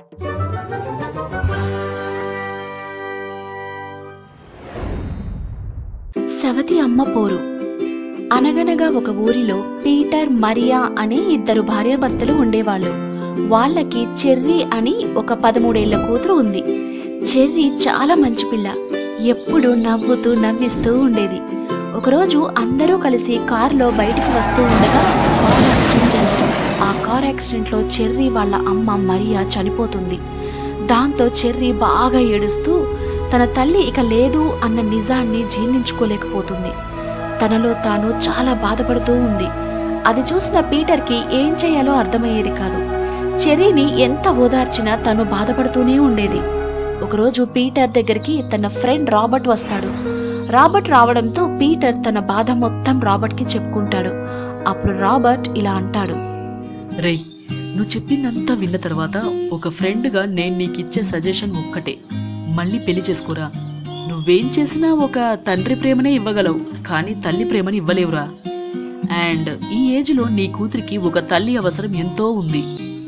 సవతి అమ్మ పోరు. అనగనగా ఒక ఊరిలో పీటర్ మరియా అనే ఇద్దరు భార్యాభర్తలు ఉండేవాళ్ళు. వాళ్ళకి చెర్రీ అని ఒక పదమూడేళ్ళ కూతురు ఉంది. చెర్రీ చాలా మంచి పిల్ల. ఎప్పుడూ నవ్వుతూ నవ్విస్తూ ఉండేది. ఒకరోజు అందరూ కలిసి కారులో బయటికి వస్తూ ఉండగా కార్ యాక్సిడెంట్ జరిగింది ఆ కార్ యాక్సిడెంట్లో చెర్రీ వాళ్ళ అమ్మ మరియా చనిపోతుంది. దాంతో చెర్రీ బాగా ఏడుస్తూ తన తల్లి ఇక లేదు అన్న నిజాన్ని జీర్ణించుకోలేకపోతుంది. తనలో తాను చాలా బాధపడుతూ ఉంది. అది చూసిన పీటర్కి ఏం చేయాలో అర్థమయ్యేది కాదు. చెర్రీని ఎంత ఓదార్చినా తను బాధపడుతూనే ఉండేది. ఒకరోజు పీటర్ దగ్గరికి తన ఫ్రెండ్ రాబర్ట్ వస్తాడు. రాబర్ట్ రావడంతో పీటర్ తన బాధ మొత్తం రాబర్ట్కి చెప్పుకుంటాడు. అప్పుడు రాబర్ట్ ఇలా అంటాడు. రేయ్ నువ్వు చెప్పిందంతా విన్న తర్వాత ఒక ఫ్రెండ్గా నేను నీకు ఇచ్చే సజెషన్ ఒక్కటే. మళ్ళీ పెళ్ళి చేసుకోరా. నువ్వేం చేసినా ఒక తండ్రి ప్రేమనే ఇవ్వగలవు కానీ తల్లి ప్రేమని ఇవ్వలేవురా. అండ్ ఈ ఏజ్లో నీ కూతురికి ఒక తల్లి అవసరం ఎంతో ఉంది.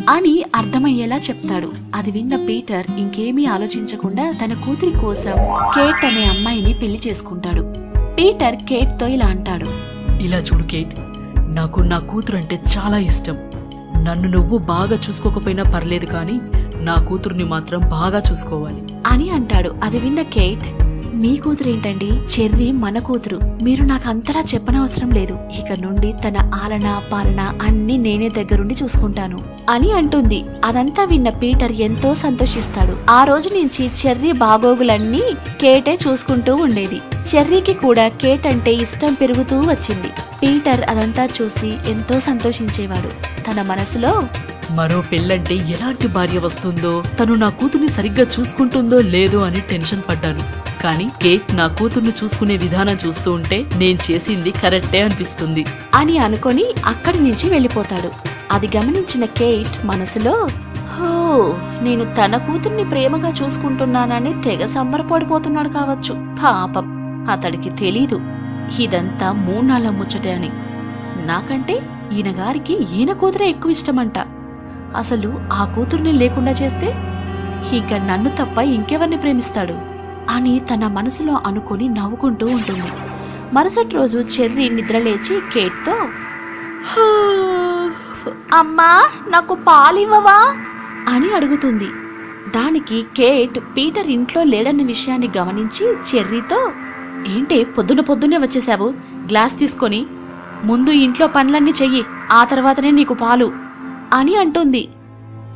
అని అర్థమయ్యేలా చెప్తాడు. అది విన్న పీటర్ ఇంకేమీ ఆలోచించకుండా తన కూతురి కోసం కేట్ అనే అమ్మాయిని పెళ్ళి చేసుకుంటాడు. పీటర్ కేట్తో ఇలా అంటాడు. ఇలా చూడు కేట్ నాకు నా కూతురు అంటే చాలా ఇష్టం. నన్ను నువ్వు బాగా చూసుకోకపోయినా పర్లేదు కానీ నా కూతురుని మాత్రం బాగా చూసుకోవాలి. అని అంటాడు. అది విన్న కేట్ మీ కూతురు ఏంటండి చెర్రీ మన కూతురు. మీరు నాకు అంతలా చెప్పనవసరం లేదు. ఇక నుండి తన ఆలన పాలన అన్ని నేనే దగ్గరుండి చూసుకుంటాను. అని అంటుంది. అదంతా విన్న పీటర్ ఎంతో సంతోషిస్తాడు. ఆ రోజు నుంచి చెర్రీ బాగోగులన్నీ కేటే చూసుకుంటూ ఉండేది. చెర్రీకి కూడా కేట్ అంటే ఇష్టం పెరుగుతూ వచ్చింది. పీటర్ అదంతా చూసి ఎంతో సంతోషించేవాడు. తన మనసులో మరో పెళ్ళంటే ఎలాంటి భార్య వస్తుందో తను నా కూతుర్ని సరిగ్గా చూసుకుంటుందో లేదో అని టెన్షన్ పడ్డాను. కానీ కేట్ నా కూతుర్ను చూసుకునే విధానం చూస్తూ ఉంటే నేను చేసింది కరెక్టే అనిపిస్తుంది. అని అనుకొని అక్కడి నుంచి వెళ్ళిపోతాడు. అది గమనించిన కేట్ మనసులో హో నేను తన కూతుర్ని ప్రేమగా చూసుకుంటున్నానని తెగ సంబరపడిపోతున్నాడు కావచ్చు. పాపం అతడికి తెలీదు. ఇదంతా మూనాళ్ళ ముచ్చటే అని. నాకంటే ఈయనగారికి ఈయన కూతురే ఎక్కువ ఇష్టమంట. అసలు ఆ కూతుర్ని లేకుండా చేస్తే ఇక నన్ను తప్ప ఇంకెవరిని ప్రేమిస్తాడు? అని తన మనసులో అనుకుని నవ్వుకుంటూ ఉంటుంది. మరుసటి రోజు చెర్రీ నిద్రలేచి కేట్తో అమ్మా నాకు పాలివ్వవా? అని అడుగుతుంది. దానికి కేట్ పీటర్ ఇంట్లో లేడన్న విషయాన్ని గమనించి చెర్రీతో ఏంటే పొద్దున పొద్దున్నే వచ్చేసావు గ్లాస్ తీసుకొని ముందు ఇంట్లో పనులన్నీ చెయ్యి ఆ తర్వాతనే నీకు పాలు అని అంటుంది.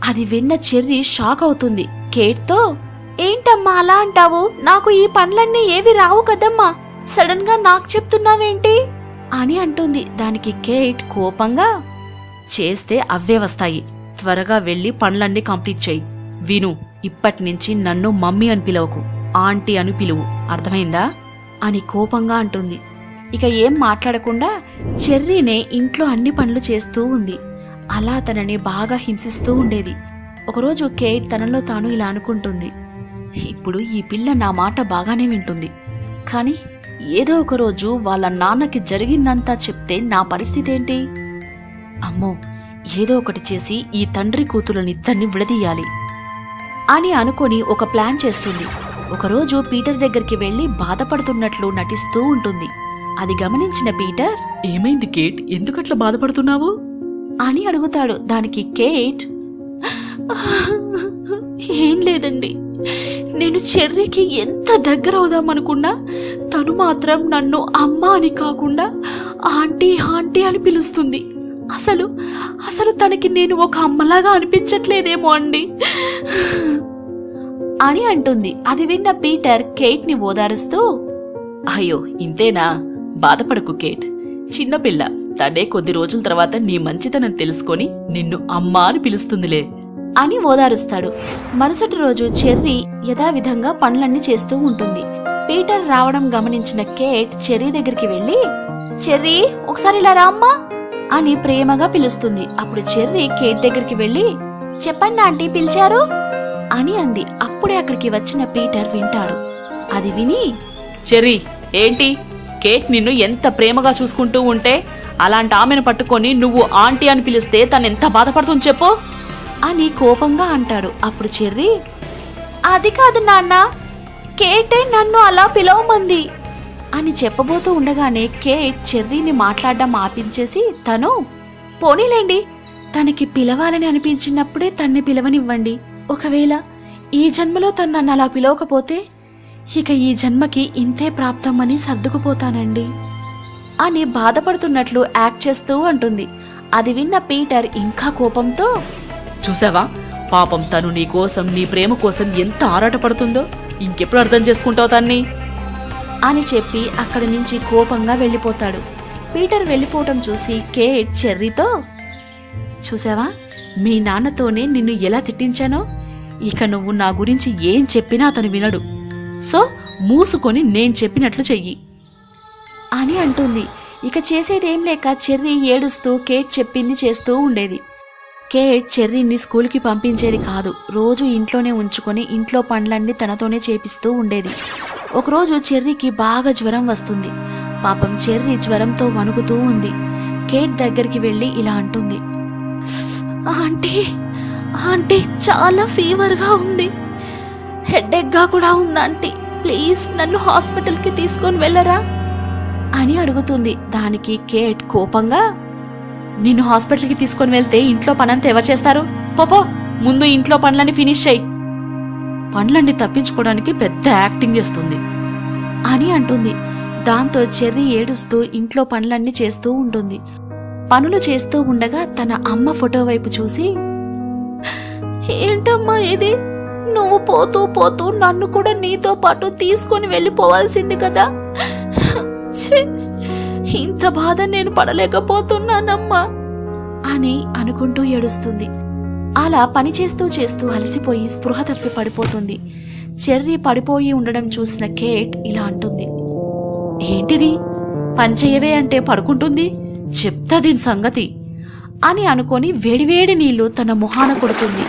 అది విన్న చెర్రీ షాక్ అవుతుంది. కేట్తో ఏంటమ్మా అలా అంటావు? నాకు ఈ పనులన్నీ ఏవి రావు కదమ్మా. సడన్గా నాకు చెప్తున్నావేంటి? అని అంటుంది. దానికి కేట్ కోపంగా చేస్తే అవే వస్తాయి. త్వరగా వెళ్ళి పనులన్నీ కంప్లీట్ చేయి. విను ఇప్పటినుంచి నన్ను మమ్మీ అని పిలవకు. ఆంటీ అని పిలువు. అర్థమైందా? అని కోపంగా అంటుంది. ఇక ఏం మాట్లాడకుండా చెర్రీనే ఇంట్లో అన్ని పనులు చేస్తూ ఉంది. అలా తనని బాగా హింసిస్తూ ఉండేది. ఒకరోజు కేట్ తనలో తాను ఇలా అనుకుంటుంది. ఇప్పుడు ఈ పిల్ల నా మాట బాగానే వింటుంది. కానీ ఏదో ఒక రోజు వాళ్ళ నాన్నకి జరిగిందంతా చెప్తే నా పరిస్థితి ఏంటి? అమ్మో ఏదో ఒకటి చేసి ఈ తండ్రి కూతురునిద్దరిని విడదీయాలి. అని అనుకొని ఒక ప్లాన్ చేస్తుంది. ఒకరోజు పీటర్ దగ్గరికి వెళ్ళి బాధపడుతున్నట్లు నటిస్తూ ఉంటుంది. అది గమనించిన పీటర్ ఏమైంది కేట్? ఎందుకట్లా బాధపడుతున్నావు? అని అడుగుతాడు దానికి కేట్. ఏం లేదండి. నేను చెర్రీకి ఎంత దగ్గర అవుదామనుకున్నా తను మాత్రం నన్ను అమ్మ అని కాకుండా ఆంటీ ఆంటీ అని పిలుస్తుంది. అసలు అసలు తనకి నేను ఒక అమ్మలాగా అనిపించట్లేదేమో అండి. అని అంటుంది. అది విన్న పీటర్ కేట్ని ఓదారుస్తూ అయ్యో ఇంతేనా? బాధపడకు కేట్. చిన్నపిల్ల తనే కొద్ది రోజుల తర్వాత నీ మంచితనం తెలుసుకొని నిన్ను అమ్మా అని పిలుస్తుందిలే. అని ఓదారుస్తాడు. మరుసటి రోజు చెర్రీ యథావిధంగా పనులన్నీ చేస్తూ ఉంటుంది. పీటర్ రావడం గమనించిన కేట్ చెర్రీ దగ్గరికి వెళ్ళి చెర్రీ ఒకసారి ఇలా రామ్మా అని ప్రేమగా పిలుస్తుంది. అప్పుడు చెర్రీ కేట్ దగ్గరికి వెళ్ళి చెప్పండి ఆంటీ పిలిచారు? అని అంది. అప్పుడే అక్కడికి వచ్చిన పీటర్ వింటాడు. అది విని చెర్రీ ఏంటి? కేట్ నిన్ను ఎంత ప్రేమగా చూసుకుంటూ ఉంటే అలాంటి ఆమెను పట్టుకొని నువ్వు ఆంటీ అని పిలిస్తే తను ఎంత బాధపడుతుంది చెప్పు. అని కోపంగా అంటాడు. అప్పుడు చెర్రీ అది కాదు నాన్న కేటే నన్ను అలా పిలవమంది. అని చెప్పబోతూ ఉండగానే కేట్ చెర్రీని మాట్లాడడం ఆపించేసి తను పోనీలేండి తనకి పిలవాలని అనిపించినప్పుడే తన్ని పిలవనివ్వండి. ఒకవేళ ఈ జన్మలో తను నన్ను అలా పిలవకపోతే ఇక ఈ జన్మకి ఇంతే ప్రాప్తమని సర్దుకుపోతానండి. అని బాధపడుతున్నట్లు యాక్ట్ చేస్తూ అంటుంది. అది విన్న పీటర్ ఇంకా కోపంతో చూసావా? పాపం తను నీ కోసం నీ ప్రేమ కోసం ఎంత ఆరాటపడుతుందో ఇంకెప్పుడు అర్థం చేసుకుంటావు తన్ని? అని చెప్పి అక్కడి నుంచి కోపంగా వెళ్ళిపోతాడు. పీటర్ వెళ్ళిపోవటం చూసి కేట్ చెర్రీతో చూసావా? మీ నాన్నతోనే నిన్ను ఎలా తిట్టించానో? ఇక నువ్వు నా గురించి ఏం చెప్పినా అతను వినడు. సో మూసుకొని నేను చెప్పినట్లు చెయ్యి. అని అంటుంది. ఇక చేసేదేం లేక చెర్రీ ఏడుస్తూ కేట్ చెప్పింది చేస్తూ ఉండేది. కేట్ చెర్రీని స్కూల్కి పంపించేది కాదు. రోజు ఇంట్లోనే ఉంచుకొని ఇంట్లో పనులన్నీ తనతోనే చేపిస్తూ ఉండేది. ఒకరోజు చెర్రీకి బాగా జ్వరం వస్తుంది. పాపం చెర్రీ జ్వరంతో వణుకుతూ ఉంది. కేట్ దగ్గరికి వెళ్ళి ఇలా అంటుంది. ఆంటీ ఆంటీ చాలా ఫీవర్గా ఉంది. హెడేక్గా కూడా ఉంది ఆంటీ. ప్లీజ్ నన్ను హాస్పిటల్కి తీసుకొని వెళ్ళరా? అని అడుగుతుంది. దానికి కేట్ కోపంగా నిన్ను హాస్పిటల్కి తీసుకొని వెళ్తే ఇంట్లో పనంతా ఎవరు చేస్తారు? పోపో ముందు ఇంట్లో పనులన్నీ ఫినిష్ చేయి. పనులన్నీ తప్పించుకోవడానికి పెద్ద యాక్టింగ్ చేస్తుంది. అని అంటుంది. దాంతో చెర్రీ ఏడుస్తూ ఇంట్లో పనులన్నీ చేస్తూ ఉంటుంది. పనులు చేస్తూ ఉండగా తన అమ్మ ఫోటో వైపు చూసి ఏంటమ్మా ఇది? నువ్వు పోతూ పోతూ నన్ను కూడా నీతో పాటు తీసుకొని వెళ్ళిపోవాల్సింది కదా? ఛీ, ఇంత బాధ నేను పడలేకపోతున్నానమ్మా అని అనుకుంటూ ఏడుస్తుంది. అలా పని చేస్తూ చేస్తూ అలసిపోయి స్పృహ తప్పి పడిపోతుంది. చెర్రీ పడిపోయి ఉండడం చూసిన కేట్ ఇలా అంటుంది. ఏంటిది? పని చేయవే అంటే పడుకుంటుంది? చెప్తా దీని సంగతి అని అనుకొని వేడివేడి నీళ్ళు తన మొహాన కొడుతుంది.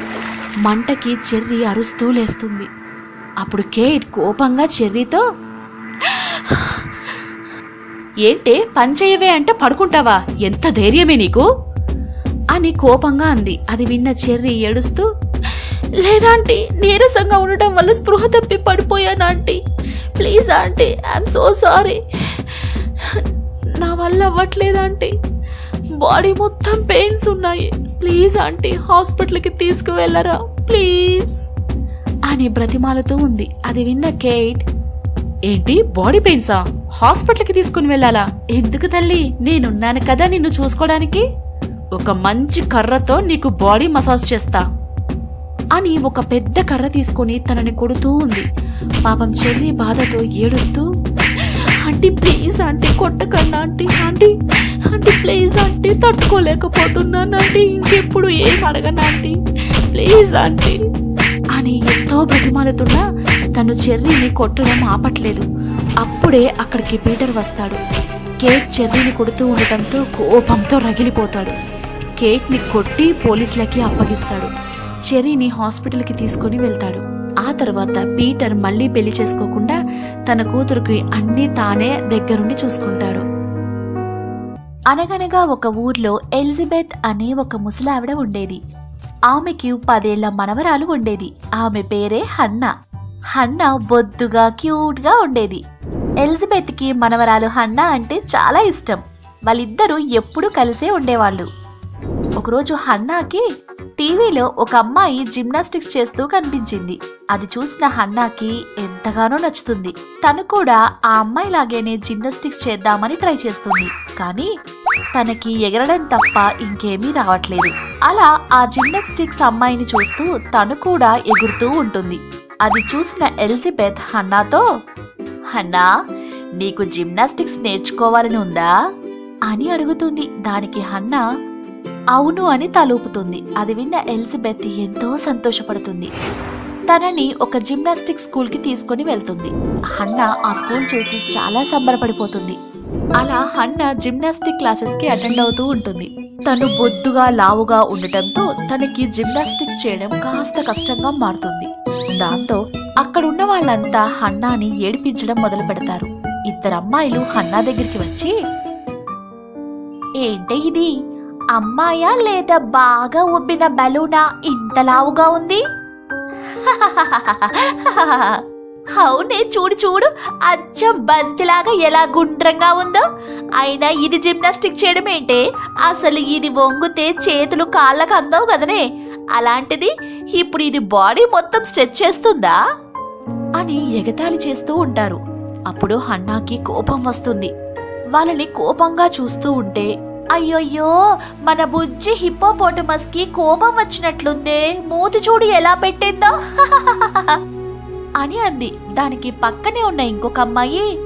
మంటకి చెర్రీ అరుస్తూ లేస్తుంది. అప్పుడు కేట్ కోపంగా చెర్రీతో ఏంటే పని చేయవే అంటే పడుకుంటావా? ఎంత ధైర్యమే నీకు? అని కోపంగా అంది. అది విన్న చెర్రీ ఏడుస్తూ లేదా ఆంటీ నీరసంగా ఉండటం వల్ల స్పృహ తప్పి పడిపోయాను aunty. Please aunty I'm so sorry. నా వల్ల అవ్వట్లేదు ఆంటీ. బాడీ మొత్తం పెయిన్స్ ఉన్నాయి. ప్లీజ్ ఆంటీ హాస్పిటల్కి తీసుకువెళ్ళరా? ప్లీజ్. అని బ్రతిమాలుతూ ఉంది. అది విన్న కేట్ ఏంటి బాడీ పెయిన్సా? హాస్పిటల్కి తీసుకుని వెళ్ళాలా? ఎందుకు తల్లి? నేనున్నాను కదా నిన్ను చూసుకోవడానికి ఒక మంచి కర్రతో నీకు బాడీ మసాజ్ చేస్తా. అని ఒక పెద్ద కర్ర తీసుకొని తనని కొడుతూ ఉంది. పాపం చెల్లి బాధతో ఏడుస్తూ aunty please aunty కొట్టకన్నా aunty aunty aunty please aunty తట్టుకోలేకపోతున్నాను ఆంటీ ఇంకెప్పుడు ఏం అడగను ఆంటీ ప్లీజ్ ఆంటీ అని ఎంతో బ్రతిమాలుతున్నా తను చెర్రీని కొట్టడం ఆపట్లేదు. అప్పుడే అక్కడికి పీటర్ వస్తాడు. కేట్ చెర్రీని కొడుతూ ఉండటంతో కోపంతో రగిలిపోతాడు. కేట్ని కొట్టి పోలీసులకి అప్పగిస్తాడు. చెర్రీని హాస్పిటల్కి తీసుకొని వెళ్తాడు. ఆ తర్వాత పీటర్ మళ్ళీ పెళ్ళి చేసుకోకుండా తన కూతురికి అన్నీ తానే దగ్గరుండి చూసుకుంటాడు. అనగనగా ఒక ఊర్లో ఎలిజబెత్ అనే ఒక ముసలావిడ ఉండేది. ఆమెకి పదేళ్ళ మనవరాలు ఉండేది. ఆమె పేరే హన్నా. హన్నా బొద్దుగా క్యూట్గా ఉండేది. ఎలిజబెత్కి మనవరాలు హన్నా అంటే చాలా ఇష్టం. వాళ్ళిద్దరూ ఎప్పుడూ కలిసే ఉండేవాళ్ళు. ఒకరోజు హన్నాకి టీవీలో ఒక అమ్మాయి జిమ్నాస్టిక్స్ చేస్తూ కనిపించింది. అది చూసిన హన్నాకి ఎంతగానో నచ్చుతుంది. తను కూడా ఆ అమ్మాయి లాగేనే జిమ్నాస్టిక్స్ చేద్దామని ట్రై చేస్తుంది. కానీ తనకి ఎగరడం తప్ప ఇంకేమీ రావట్లేదు. అలా ఆ జిమ్నాస్టిక్స్ అమ్మాయిని చూస్తూ తను కూడా ఎగురుతూ ఉంటుంది. అది చూసిన ఎలిజబెత్ హన్నాతో హన్నా నీకు జిమ్నాస్టిక్స్ నేర్చుకోవాలని ఉందా? అని అడుగుతుంది. దానికి హన్నా అవును అని తలూపుతుంది. అది విన్న ఎలిజబెత్ ఎంతో సంతోషపడుతుంది. తనని ఒక జిమ్నాస్టిక్ స్కూల్కి తీసుకొని వెళ్తుంది. హన్నా ఆ స్కూల్ చూసి చాలా సంబరపడిపోతుంది. అలా హన్నా జిమ్నాస్టిక్ క్లాసెస్కి అటెండ్ అవుతూ ఉంటుంది. తను బొద్దుగా లావుగా ఉండటంతో తనకి జిమ్నాస్టిక్స్ చేయడం కాస్త కష్టంగా మారుతుంది. దాంతో అక్కడున్న వాళ్ళంతా హన్నాని ఏడిపించడం మొదలు పెడతారు ఇద్దరు అమ్మాయిలు హన్నా దగ్గరికి వచ్చి ఏంటే ఇది? అమ్మాయా లేదా బాగా ఉబ్బిన బలూనా? ఇంత లావుగా ఉంది? అవునే చూడు చూడు. అచ్చం బంతిలాగా ఎలా గుండ్రంగా ఉందో. అయినా ఇది జిమ్నాస్టిక్ చేయడం ఏంటే అసలు ఇది వంగితే చేతులు కాళ్ళకు అందవు కదనే. అలాంటిది ఇప్పుడు ఇది బాడీ మొత్తం స్ట్రెచ్ చేస్తుందా? అని ఎగతాళి చేస్తూ ఉంటారు. అప్పుడు హన్నాకి కోపం వస్తుంది. వాళ్ళని కోపంగా చూస్తూ ఉంటే అయ్యయ్యో మన బుజ్జి హిప్పోపోటమస్కి కోపం వచ్చినట్లుందే. మూతి చూడు ఎలా పెట్టిందో. అని అంది. దానికి పక్కనే ఉన్న ఇంకొక అమ్మాయి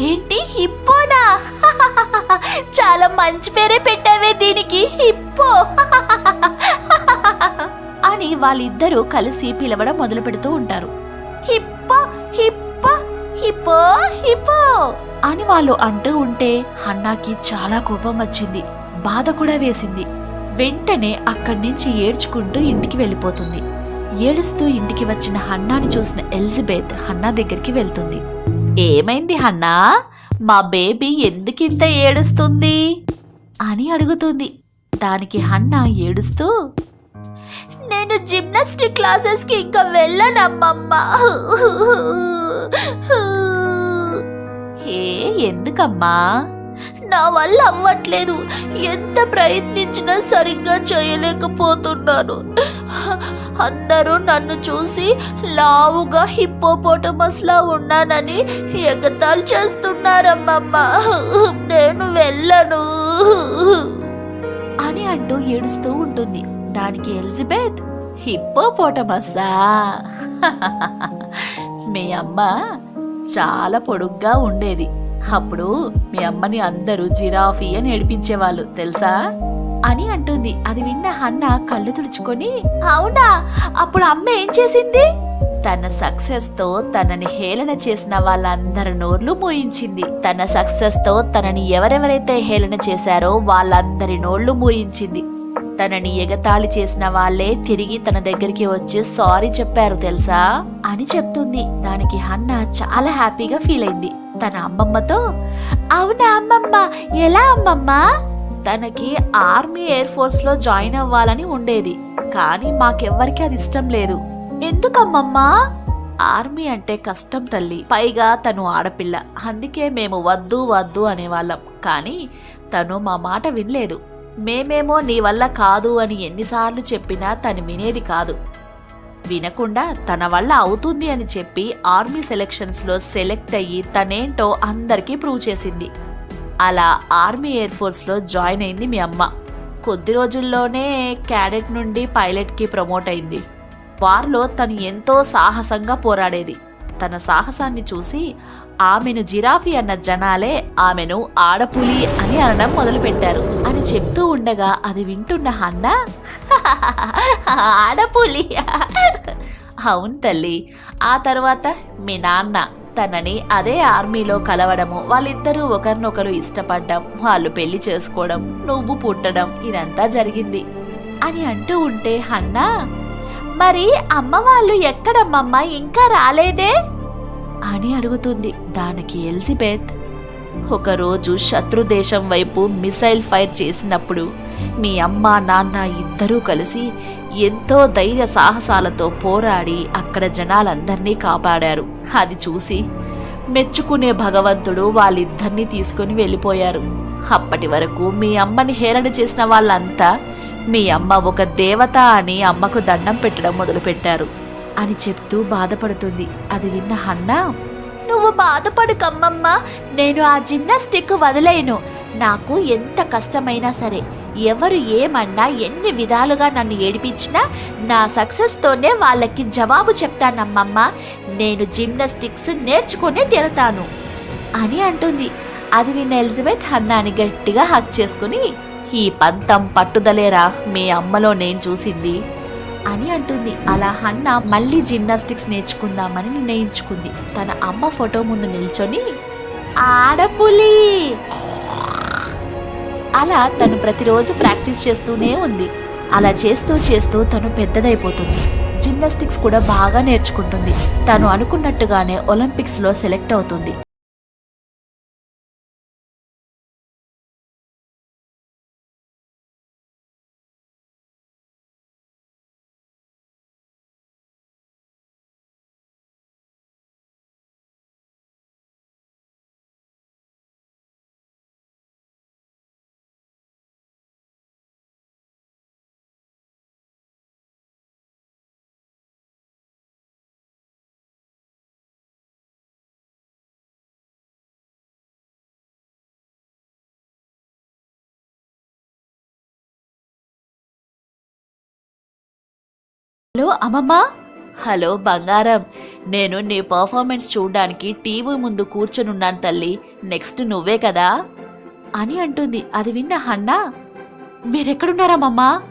ఏంటి హిప్పోనా? చాలా మంచి పేరే పెట్టావే దీనికి హిప్పో. అని వాళ్ళిద్దరూ కలిసి పిలవడం మొదలు పెడుతూ ఉంటారు. హిప్ప హిప్పో హిప్పో హిప్పో అని వాళ్ళు అంటూ ఉంటే హన్నాకి చాలా కోపం వచ్చింది. బాధ కూడా వేసింది. వెంటనే అక్కడి నుంచి ఏడ్చుకుంటూ ఇంటికి వెళ్ళిపోతుంది. ఏడుస్తూ ఇంటికి వచ్చిన హన్నాని చూసిన ఎలిజబెత్ హన్నా దగ్గరికి వెళ్తుంది. ఏమైంది హన్నా? మా బేబీ ఎందుకింత ఏడుస్తుంది? అని అడుగుతుంది. దానికి హన్నా ఏడుస్తూ నేను జిమ్నాస్టిక్ క్లాసెస్కి ఇంకా వెళ్ళనమ్మమ్మా. ఏ ఎందుకమ్మా? నా వల్ల అవ్వట్లేదు. ఎంత ప్రయత్నించినా సరిగ్గా చేయలేకపోతున్నాను. అందరూ నన్ను చూసి లావుగా హిప్పోపోటమస్లా ఉన్నానని ఎగతాలు చేస్తున్నారమ్మమ్మ. నేను వెళ్ళను. అని అంటూ ఏడుస్తూ ఉంటుంది. దానికి ఎలిజబెత్ హిప్పోపోటమస్సా. మీ అమ్మ చాలా పొడుగ్గా ఉండేది. అప్పుడు మీ అమ్మని అందరూ జిరాఫీ అని ఏడిపించేవాళ్ళు తెలుసా? అని అంటుంది. అది విన్న హన్న కళ్ళు తుడుచుకొని అవునా? అప్పుడు అమ్మ ఏం చేసింది? తన సక్సెస్తో తనని హేళన చేసిన వాళ్ళందరి నోర్లు మూయించింది. తన సక్సెస్తో తనని ఎవరెవరైతే హేళన చేశారో వాళ్ళందరి నోళ్ళు మూయించింది. తనని ఎగతాళి చేసిన వాళ్ళే తిరిగి తన దగ్గరికి వచ్చి సారీ చెప్పారు తెలుసా? అని చెప్తుంది. దానికి హన్న చాలా హ్యాపీగా ఫీల్ అయింది. తన అమ్మమ్మతో అవునా అమ్మమ్మ ఎలా అమ్మమ్మ? తనకి ఆర్మీ ఎయిర్ ఫోర్స్లో జాయిన్ అవ్వాలని ఉండేది. కానీ మాకెవ్వరికి అది ఇష్టం లేదు. ఎందుకమ్మమ్మా? ఆర్మీ అంటే కష్టం తల్లి. పైగా తను ఆడపిల్ల. అందుకే మేము వద్దు వద్దు అనేవాళ్ళం. కానీ తను మా మాట వినలేదు. మేమేమో నీ వల్ల కాదు అని ఎన్నిసార్లు చెప్పినా తను వినేది కాదు. వినకుండా తన వల్ల అవుతుంది అని చెప్పి ఆర్మీ సెలక్షన్స్లో సెలెక్ట్ అయ్యి తనేంటో అందరికీ ప్రూవ్ చేసింది. అలా ఆర్మీ ఎయిర్ ఫోర్స్లో జాయిన్ అయింది మీ అమ్మ. కొద్ది రోజుల్లోనే క్యాడెట్ నుండి పైలట్కి ప్రమోట్ అయింది. వారిలో తను ఎంతో సాహసంగా పోరాడేది. తన సాహసాన్ని చూసి ఆమెను జిరాఫీ అన్న జనాలే ఆమెను ఆడపులి అని అనడం మొదలుపెట్టారు. అని చెప్తూ ఉండగా అది వింటున్న హన్న ఆడపులి. అవును తల్లి. ఆ తర్వాత మీ నాన్న తనని అదే ఆర్మీలో కలవడము వాళ్ళిద్దరూ ఒకరినొకరు ఇష్టపడ్డం వాళ్ళు పెళ్ళి చేసుకోవడం నువ్వు పుట్టడం ఇదంతా జరిగింది. అని అంటూ ఉంటే హన్నా మరి అమ్మ వాళ్ళు ఎక్కడమ్మమ్మ ఇంకా రాలేదే? అని అడుగుతుంది. దానికి ఎలిజబెత్ ఒకరోజు శత్రు దేశం వైపు మిసైల్ ఫైర్ చేసినప్పుడు మీ అమ్మ నాన్న ఇద్దరూ కలిసి ఎంతో ధైర్య సాహసాలతో పోరాడి అక్కడ జనాలందరినీ కాపాడారు. అది చూసి మెచ్చుకునే భగవంతుడు వాళ్ళిద్దరినీ తీసుకుని వెళ్ళిపోయారు. అప్పటి వరకు మీ అమ్మని హేళన చేసిన వాళ్ళంతా మీ అమ్మ ఒక దేవత అని అమ్మకు దండం పెట్టడం మొదలుపెట్టారు. అని చెప్తూ బాధపడుతుంది. అది విన్న హన్నా నువ్వు బాధపడుకమ్మమ్మ నేను ఆ జిమ్నాస్టిక్ వదిలేను. నాకు ఎంత కష్టమైనా సరే ఎవరు ఏమన్నా ఎన్ని విధాలుగా నన్ను ఏడిపించినా నా సక్సెస్తోనే వాళ్ళకి జవాబు చెప్తానమ్మమ్మ. నేను జిమ్నాస్టిక్స్ నేర్చుకునే తిరతాను అని అంటుంది. అది విన్న ఎలిజబెత్ హన్నాని గట్టిగా హక్ చేసుకుని ఈ పంతం పట్టుదలేరా? మీ అమ్మలో నేను చూసింది. అని అంటుంది. అలా హన్న మళ్ళీ జిమ్నాస్టిక్స్ నేర్చుకుందామని నిర్ణయించుకుంది. తన అమ్మ ఫోటో ముందు నిల్చొని ఆడపులి! అలా తను ప్రతిరోజు ప్రాక్టీస్ చేస్తూనే ఉంది. అలా చేస్తూ చేస్తూ తను పెద్దదైపోతుంది. జిమ్నాస్టిక్స్ కూడా బాగా నేర్చుకుంటుంది. తను అనుకున్నట్టుగానే ఒలింపిక్స్లో సెలెక్ట్ అవుతుంది. హలో అమ్మమ్మ. హలో బంగారం. నేను నీ పర్ఫార్మెన్స్ చూడడానికి టీవీ ముందు కూర్చొనున్నాను తల్లి. నెక్స్ట్ నువ్వే కదా? అని అంటుంది. అది విన్న హన్నా మీరెక్కడున్నారమ్మమ్మా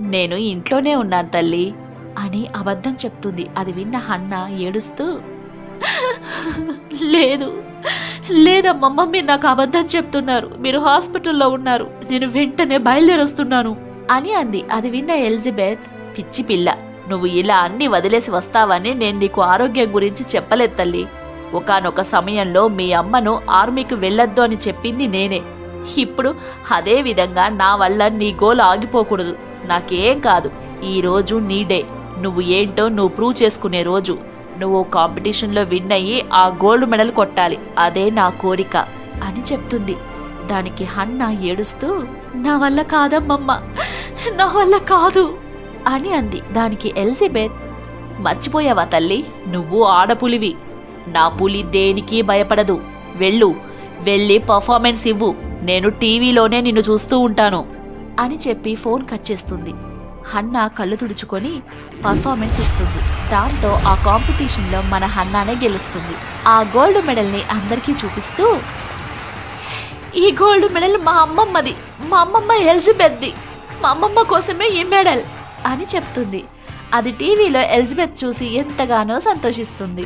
నేను ఇంట్లోనే ఉన్నాను తల్లి. అని అబద్ధం చెప్తుంది. అది విన్న హన్న ఏడుస్తూ లేదు లేదమ్మమ్మ మీరు నాకు అబద్ధం చెప్తున్నారు. మీరు హాస్పిటల్లో ఉన్నారు. నేను వెంటనే బయలుదేరొస్తున్నాను. అని అంది. అది విన్న ఎలిజబెత్ పిచ్చి పిల్ల నువ్వు ఇలా అన్ని వదిలేసి వస్తావని నేను నీకు ఆరోగ్యం గురించి చెప్పలేదు తల్లి. ఒకానొక సమయంలో మీ అమ్మను ఆర్మీకి వెళ్ళొద్దు అని చెప్పింది నేనే. ఇప్పుడు అదే విధంగా నా వల్ల నీ గోల్ ఆగిపోకూడదు. నాకేం కాదు. ఈ రోజు నీ డే నువ్వు ఏంటో నువ్వు ప్రూవ్ చేసుకునే రోజు. నువ్వు కాంపిటీషన్లో విన్ అయ్యి ఆ గోల్డ్ మెడల్ కొట్టాలి. అదే నా కోరిక అని చెప్తుంది. దానికి హన్న ఏడుస్తూ నా వల్ల కాదమ్మమ్మ. నా వల్ల కాదు. అని అంది. దానికి ఎలిజబెత్ మర్చిపోయావా తల్లి? నువ్వు ఆడపులివి. నా పులి దేనికి భయపడదు. వెళ్ళు. వెళ్ళి పర్ఫార్మెన్స్ ఇవ్వు. నేను టీవీలోనే నిన్ను చూస్తూ ఉంటాను. అని చెప్పి ఫోన్ కట్ చేస్తుంది. హన్నా కళ్ళు తుడుచుకొని పర్ఫార్మెన్స్ ఇస్తుంది. దాంతో ఆ కాంపిటీషన్లో మన హన్నానే గెలుస్తుంది. ఆ గోల్డ్ మెడల్ని అందరికీ చూపిస్తూ ఈ గోల్డ్ మెడల్ మా అమ్మమ్మది. మా అమ్మమ్మ ఎలిజబెత్ది. మా అమ్మమ్మ కోసమే ఈ మెడల్. అని చెప్తుంది. అది టీవీలో ఎలిజబెత్ చూసి ఎంతగానో సంతోషిస్తుంది.